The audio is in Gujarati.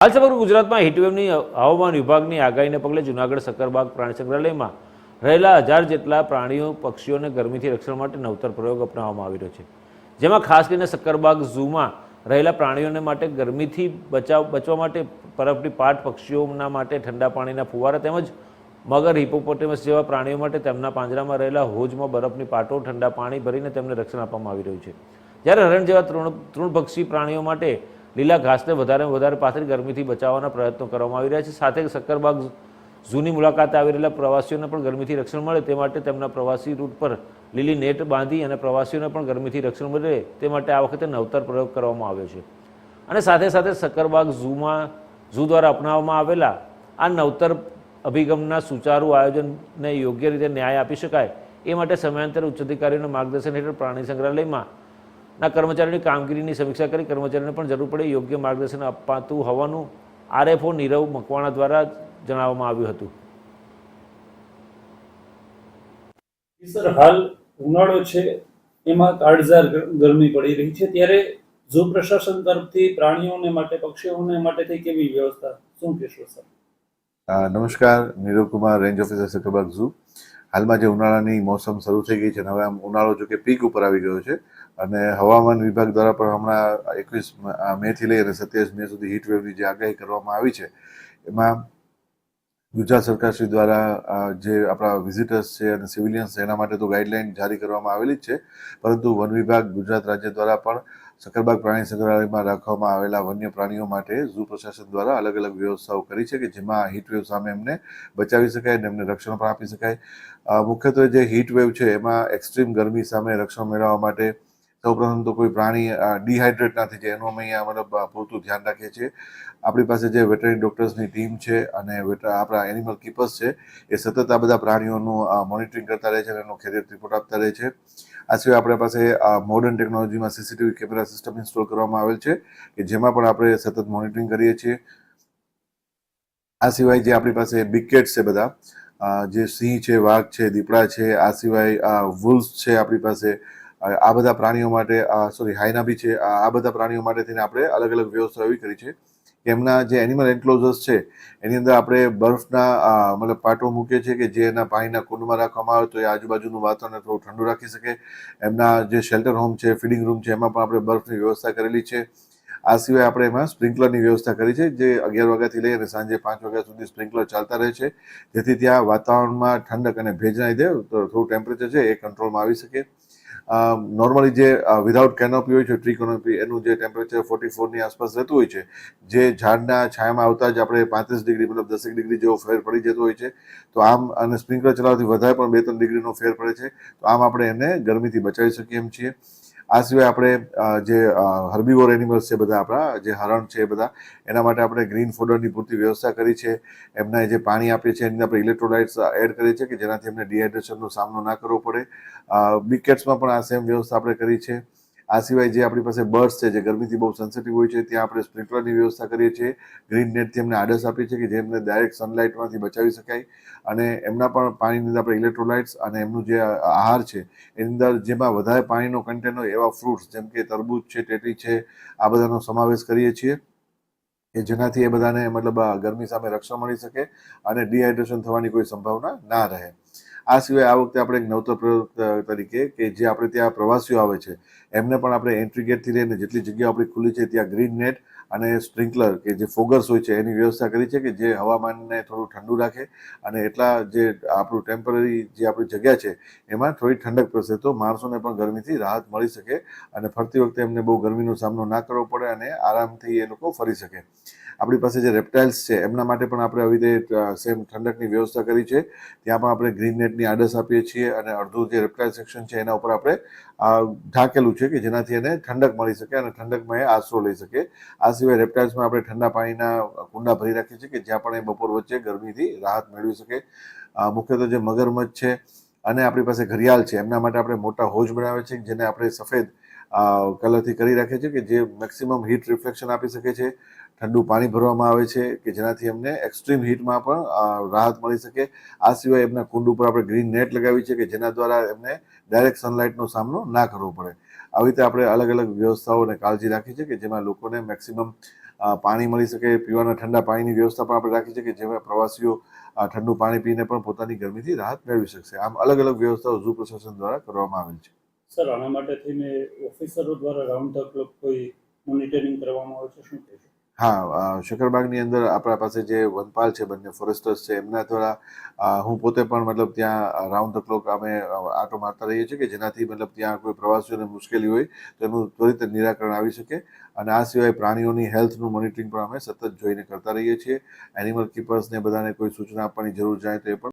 હાલ સમગ્ર ગુજરાતમાં હીટવેવની હવામાન વિભાગની આગાહીને પગલે જૂનાગઢ, સક્કરબાગ, પ્રાણી સંગ્રહાલયમાં રહેલા હજાર જેટલા પ્રાણીઓ, પક્ષીઓને ગરમીથી રક્ષણ માટે નવતર પ્રયોગ અપનાવવામાં આવી રહ્યો છે. જેમાં ખાસ કરીને સક્કરબાગ ઝૂમાં રહેલા પ્રાણીઓને માટે ગરમીથી બચાવ, બચવા માટે બરફની પાટ પક્ષીઓના માટે ઠંડા પાણીના ફુવારા તેમજ મગર હિપોપોટેમસ જેવા પ્રાણીઓ માટે તેમના પાંજરામાં રહેલા હોજમાં બરફની પાટો, ઠંડા પાણી ભરીને તેમને રક્ષણ આપવામાં આવી રહ્યું છે. જ્યારે હરણ જેવા તૃણ તૃણભક્ષી પ્રાણીઓ માટે લીલા ઘાસને વધારે વધારે પાથરી ગરમીથી બચાવવાના પ્રયત્નો કરવામાં આવી રહ્યા છે. સાથે સક્કરબાગ ઝૂની મુલાકાતે આવી રહેલા પ્રવાસીઓને પણ ગરમીથી રક્ષણ મળે તે માટે તેમના પ્રવાસી રૂટ પર લીલી નેટ બાંધી અને પ્રવાસીઓને પણ ગરમીથી રક્ષણ મળે તે માટે આ વખતે નવતર પ્રયોગ કરવામાં આવ્યો છે. અને સાથે સાથે સક્કરબાગ ઝૂમાં, ઝૂ દ્વારા અપનાવવામાં આવેલા આ નવતર અભિગમના સુચારુ આયોજનને યોગ્ય રીતે ન્યાય આપી શકાય એ માટે સમયાંતરે ઉચ્ચ અધિકારીઓના માર્ગદર્શન હેઠળ પ્રાણી સંગ્રહાલયમાં ના કર્મચારીઓની કામગીરીની સમીક્ષા કરી કર્મચારીઓને પણ જરૂર પડે યોગ્ય માર્ગદર્શન અપાતું હોવાનું આરએફઓ નીરવ મકવાણા દ્વારા જણાવવામાં આવ્યું હતું. સર હાલ ઉનાળો છે એમાં કાળઝાર ગરમી પડી રહી છે. ત્યારે ઝૂ પ્રશાસન તરફથી પ્રાણીઓને માટે પક્ષીઓને માટે થઈ કેવી વ્યવસ્થા? શું કહેશો સર? નમસ્કાર Nirav Kumar range officer Sakkarbaug zoo. હાલમાં જે ઉનાળાની મોસમ શરૂ થઈ ગઈ છે અને હવે આમ ઉનાળો જો કે પીક ઉપર આવી ગયો છે અને હવામાન વિભાગ દ્વારા પણ હમણાં એકવીસ મે થી લઈ અને સત્યાવીસ મે સુધી હીટ વેવની જે આગાહી કરવામાં આવી છે, એમાં ગુજરાત સરકાર શ્રી દ્વારા જે આપણા વિઝિટર્સ છે અને સિવિલિયન્સ એના માટે તો ગાઈડલાઇન જારી કરવામાં આવેલી જ છે. પરંતુ વન વિભાગ ગુજરાત રાજ્ય દ્વારા પણ સકરબાગ પ્રાણી સંગ્રહાલયમાં રાખવામાં આવેલા વન્ય પ્રાણીઓ માટે ઝૂ પ્રશાસન દ્વારા અલગ અલગ વ્યવસ્થાઓ કરી છે કે જેમાં હીટ વેવ સામે એમને બચાવી શકાય અને એમને રક્ષણ પણ આપી શકાય. મુખ્યત્વે જે હીટ વેવ છે, એમાં એક્સ્ટ્રીમ ગરમી સામે રક્ષણ મેળવવા માટે સૌપ્રથમ તો કોઈ પ્રાણી ડિહાઇડ્રેટ ના થઈ જાય એનું અમે અહીંયા મતલબ પૂરતું ધ્યાન રાખીએ છીએ. આપણી પાસે જે વેટરનરી ડૉક્ટર્સની ટીમ છે અને આપણા એનિમલ કીપર્સ છે, એ સતત આ બધા પ્રાણીઓનું મોનિટરિંગ કરતા રહે છે અને એનો ખેરિયત રિપોર્ટ આપતા રહે છે. આ સિવાય આપણા પાસે મોડર્ન ટેકનોલોજીમાં સીસીટીવી કેમેરા સિસ્ટમ ઇન્સ્ટોલ કરવામાં આવેલ છે, કે જેમાં પણ આપણે સતત મોનિટરિંગ કરીએ છીએ. આ સિવાય જે આપણી પાસે બિકેટ્સ છે બધા જે સિંહ છે, વાઘ છે, દીપડા છે, આ સિવાય વુલ્સ છે આપણી પાસે આ બધા પ્રાણીઓ માટે સોરી હાઈના બી છે. આ આ બધા પ્રાણીઓ માટે થઈને આપણે અલગ અલગ વ્યવસ્થા એવી કરી છે એમના જે એનિમલ એન્ક્લોઝર્સ છે, એની અંદર આપણે બર્ફના મતલબ પાટો મૂકીએ છીએ કે જે એના પાણીના કુંડમાં રાખવામાં આવે તો એ આજુબાજુનું વાતાવરણ થોડું ઠંડુ રાખી શકે. એમના જે શેલ્ટર હોમ છે ફીડિંગ રૂમ છે, એમાં પણ આપણે બર્ફની વ્યવસ્થા કરેલી છે. આ સિવાય આપણે એમાં સ્પ્રિંકલરની વ્યવસ્થા કરી છે, જે અગિયાર વાગ્યાથી લઈ અને સાંજે પાંચ વાગ્યા સુધી સ્પ્રિંકલર ચાલતા રહે છે. જેથી ત્યાં વાતાવરણમાં ઠંડક અને ભેજના લીધે થોડું ટેમ્પરેચર છે એ કંટ્રોલમાં આવી શકે. નોર્મલી જે વિધાઉટ કેનોપી હોય છે ટ્રી કેનોપી એનું જે ટેમ્પરેચર ફોર્ટી ફોરની આસપાસ રહેતું હોય છે, જે ઝાડના છાયામાં આવતા જ આપણે પાંત્રીસ ડિગ્રી, મતલબ દસેક ડિગ્રી જેવો ફેર પડી જતો હોય છે, તો આમ, અને સ્પ્રિંકલર ચલાવવાથી વધારે પણ બે ત્રણ ડિગ્રીનો ફેર પડે છે, તો આમ આપણે એને ગરમીથી બચાવી શકીએ એમ છીએ. આ સિવાય આપણે જે હર્બીવોર એનિમલ્સ છે બધા આપણા, જે હરણ છે બધા, એના માટે આપણે ગ્રીન ફોડરની પૂરતી વ્યવસ્થા કરી છે. એમને જે પાણી આપીએ છીએ, એની આપણે ઇલેક્ટ્રોલાઇટ્સ એડ કરીએ છીએ કે જેનાથી એમને ડિહાઇડ્રેશનનો સામનો ના કરવો પડે. બિગ કેટ્સમાં પણ આ સેમ વ્યવસ્થા આપણે કરી છે. આ સિવાય જે આપણી પાસે બર્ડ્સ છે, જે ગરમીથી બહુ સેન્સિટિવ હોય છે, ત્યાં આપણે સ્પ્રિંકલરની વ્યવસ્થા કરીએ છીએ. ગ્રીન નેટથી એમને આડસ આપીએ છીએ કે જેમને ડાયરેક્ટ સનલાઇટમાંથી બચાવી શકાય. અને એમના પણ પાણીની અંદર આપણે ઇલેક્ટ્રોલાઇટ્સ અને એમનું જે આહાર છે, એની અંદર જેમાં વધારે પાણીનો કન્ટેન્ટ હોય એવા ફ્રૂટ્સ જેમ કે તરબૂચ છે, ટેટી છે, આ બધાનો સમાવેશ કરીએ છીએ કે જેનાથી એ બધાને મતલબ ગરમી સામે રક્ષણ મળી શકે અને ડિહાઇડ્રેશન થવાની કોઈ સંભાવના ના રહે. આ સિવાય આ વખતે આપણે એક નવતર પ્રયોગ તરીકે કે જે આપણે ત્યાં પ્રવાસીઓ આવે છે, એમને પણ આપણે એન્ટ્રી ગેટથી લઈને જેટલી જગ્યા આપણી ખુલ્લી છે ત્યાં ગ્રીન નેટ અને સ્પ્રિંકલર કે જે ફોગર્સ હોય છે, એની વ્યવસ્થા કરી છે કે જે હવામાનને થોડું ઠંડુ રાખે અને એટલા જે આપણું ટેમ્પરરી જે આપણી જગ્યા છે, એમાં થોડી ઠંડક પડશે તો માણસોને પણ ગરમીથી રાહત મળી શકે અને ફરતી વખતે એમને બહુ ગરમીનો સામનો ના કરવો પડે અને આરામથી એ લોકો ફરી શકે. આપણી પાસે જે રેપ્ટાઇલ્સ છે, એમના માટે પણ આપણે આવી રીતે સેમ ઠંડકની વ્યવસ્થા કરી છે. ત્યાં પણ આપણે ગ્રીન નેટની આડસ આપીએ છીએ અને અડધું જે રેપ્ટાઇલ સેક્શન છે, એના ઉપર આપણે ઢાંકેલું છે કે જેનાથી એને ઠંડક મળી શકે અને ઠંડકમાં એ આશરો લઈ શકે. આ સિવાય રેપ્ટાઇલ્સમાં આપણે ઠંડા પાણીના કુંડા ભરી રાખીએ છીએ કે જ્યાં પણ એ બપોર વચ્ચે ગરમીથી રાહત મેળવી શકે. મુખ્યત્વે જે મગરમચ્છ છે અને આપણી પાસે ઘડિયાળ છે, એમના માટે આપણે મોટા હોજ બનાવે છે, જેને આપણે સફેદ કલરથી કરી રાખે છે કે જે મેક્સિમમ હીટ રિફ્લેક્શન આપી શકે છે, ઠંડુ પાણી ભરવામાં આવે છે, કે જેનાથી એમને એક્સ્ટ્રીમ હીટમાં પણ રાહત મળી શકે. આ સિવાય એમના કુંડ ઉપર આપણે ગ્રીન નેટ લગાવી છે કે જેના દ્વારા એમને ડાયરેક્ટ સનલાઇટનો સામનો ના કરવો પડે. આવી રીતે આપણે અલગ અલગ વ્યવસ્થાઓ અને કાળજી રાખી છે કે જેમાં લોકોને મેક્સિમમ પાણી મળી શકે, પીવાના ઠંડા પાણીની વ્યવસ્થા પણ આપણે રાખી છે કે જેમાં પ્રવાસીઓ ઠંડુ પાણી પીને પણ પોતાની ગરમીથી રાહત મેળવી શકશે. આમ અલગ અલગ વ્યવસ્થાઓ ઝૂ પ્રશાસન દ્વારા કરવામાં આવેલ છે. સર, આના માટે થઈને ઓફિસરો દ્વારા રાઉન્ડ ધ ક્લોક કોઈ મોનિટરિંગ કરવામાં આવે છે, શું કહેશો હા શક્કરબાગની અંદર આપણા પાસે જે વનપાલ છે, બંને ફોરેસ્ટર્સ છે, એમના દ્વારા હું પોતે પણ મતલબ ત્યાં રાઉન્ડ ધ ક્લોક અમે આંટો મારતા રહીએ છીએ કે જેનાથી મતલબ ત્યાં કોઈ પ્રવાસીઓને મુશ્કેલી હોય, તો એનું ત્વરિત નિરાકરણ આવી શકે. અને આ સિવાય પ્રાણીઓની હેલ્થનું મોનિટરિંગ પણ અમે સતત જોઈને કરતા રહીએ છીએ. એનિમલ કીપર્સને બધાને કોઈ સૂચના આપવાની જરૂર જાય તો એ પણ